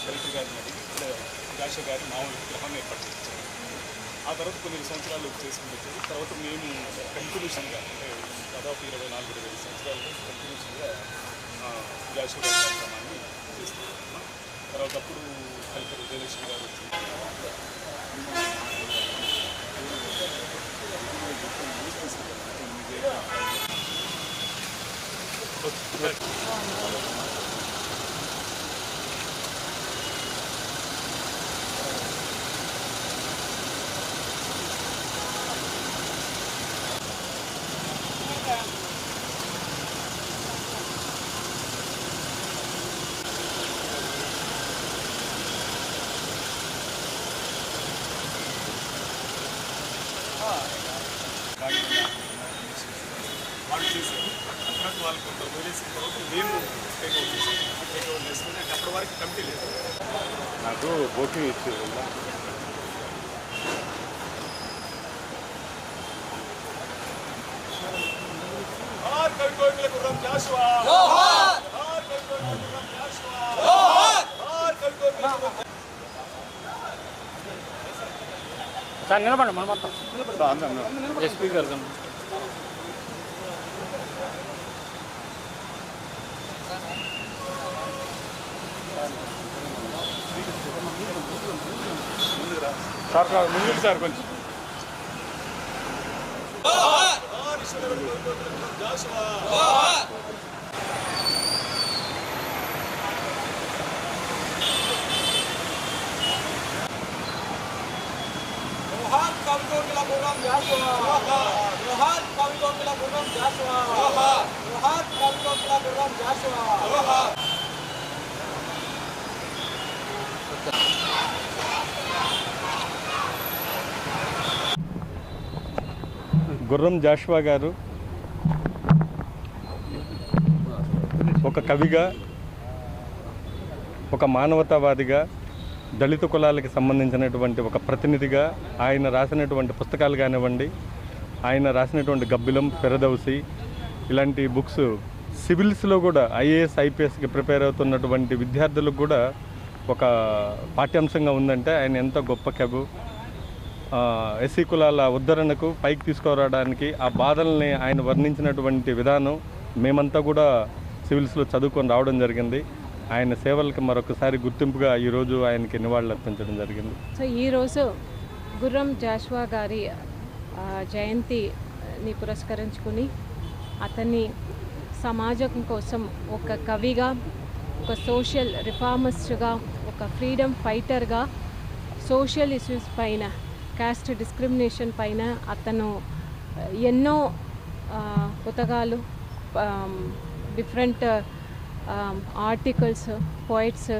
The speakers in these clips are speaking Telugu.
కలెక్టర్ గారిని అడిగి ఇక్కడ రాజ గారి మామూలు విగ్రహం ఏర్పాటు చేశారు ఆ తర్వాత కొన్ని సంవత్సరాలు చేసుకుంటే తర్వాత మేము కంటిన్యూషన్గా అంటే దాదాపు ఇరవై నాలుగు ఇరవై ఐదు సంవత్సరాలు కంటిన్యూషన్గా రాజ కార్యక్రమాన్ని చేస్తున్నాం తర్వాత అప్పుడు కలెక్టర్ ఉదయలక్ష్మి గారు వచ్చింది వాళ్ళు చేశారు తర్వాత వాళ్ళు కొంత వదిలేసిన తర్వాత మేము టేక్ ఓవర్ చేసాం టేక్ ఓవర్ చేసుకుని అప్పటి వరకు కమిటీ లేదు నాకు బోటింగ్ ఇచ్చేది ఆర్ సార్ నిలబడండి మనం మొత్తం ఎస్పీ గారు కన్నా. సార్ కాదు, ముందుకు సార్ కొంచెం ఆర్ ఈశ్వర గుర్రం జాషువా గుర్రం జాషువా గుర్రం జాషువా గారు ఒక కవిగా ఒక మానవతావాదిగా దళిత కులాలకి సంబంధించినటువంటి ఒక ప్రతినిధిగా ఆయన రాసినటువంటి పుస్తకాలు కానివ్వండి ఆయన రాసినటువంటి గబ్బిలం పెరదౌసి ఇలాంటి బుక్స్ సివిల్స్లో కూడా ఐఏఎస్ ఐపీఎస్కి ప్రిపేర్ అవుతున్నటువంటి విద్యార్థులకు కూడా ఒక పాఠ్యాంశంగా ఉందంటే ఆయన ఎంత గొప్ప కవి. ఎస్సీ కులాల ఉద్ధరణకు పైకి తీసుకురావడానికి ఆ బాధల్ని ఆయన వర్ణించినటువంటి విధానం మేమంతా కూడా సివిల్స్లో చదువుకొని రావడం జరిగింది. ఆయన సేవలకు మరొకసారి గుర్తింపుగా ఈరోజు ఆయనకి నివాళులు అర్పించడం జరిగింది. సో ఈరోజు గుర్రం జాష్వా గారి జయంతిని పురస్కరించుకుని అతన్ని సమాజం కోసం ఒక కవిగా ఒక సోషల్ రిఫార్మిస్ట్గా ఒక ఫ్రీడమ్ ఫైటర్గా సోషల్ ఇష్యూస్ పైన క్యాస్ట్ డిస్క్రిమినేషన్ పైన అతను ఎన్నో పుతకాలు డిఫరెంట్ Um, ఆర్టికల్స్ పోయిట్స్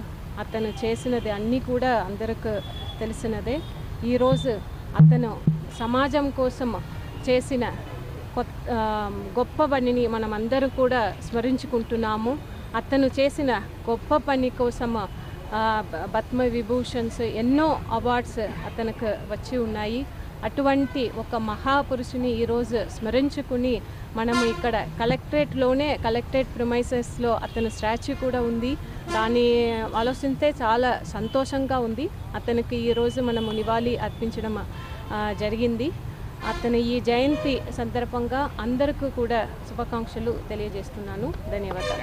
అతను చేసినది అన్నీ కూడా అందరికి తెలిసినదే. ఈరోజు అతను సమాజం కోసం చేసిన కొత్త um, గొప్ప పనిని మనం అందరూ కూడా స్మరించుకుంటున్నాము. అతను చేసిన గొప్ప పని కోసం uh, పద్మ విభూషణ్స్ ఎన్నో అవార్డ్స్ అతనికి వచ్చి ఉన్నాయి. అటువంటి ఒక మహాపురుషుని ఈరోజు స్మరించుకుని మనము ఇక్కడ కలెక్టరేట్లోనే కలెక్టరేట్ ప్రిమైసెస్లో అతని స్టాచ్యూ కూడా ఉంది. దాన్ని ఆలోచిస్తే చాలా సంతోషంగా ఉంది. అతనికి ఈరోజు మనము నివాళి అర్పించడం జరిగింది. అతని ఈ జయంతి సందర్భంగా అందరికీ కూడా శుభాకాంక్షలు తెలియజేస్తున్నాను. ధన్యవాదాలు.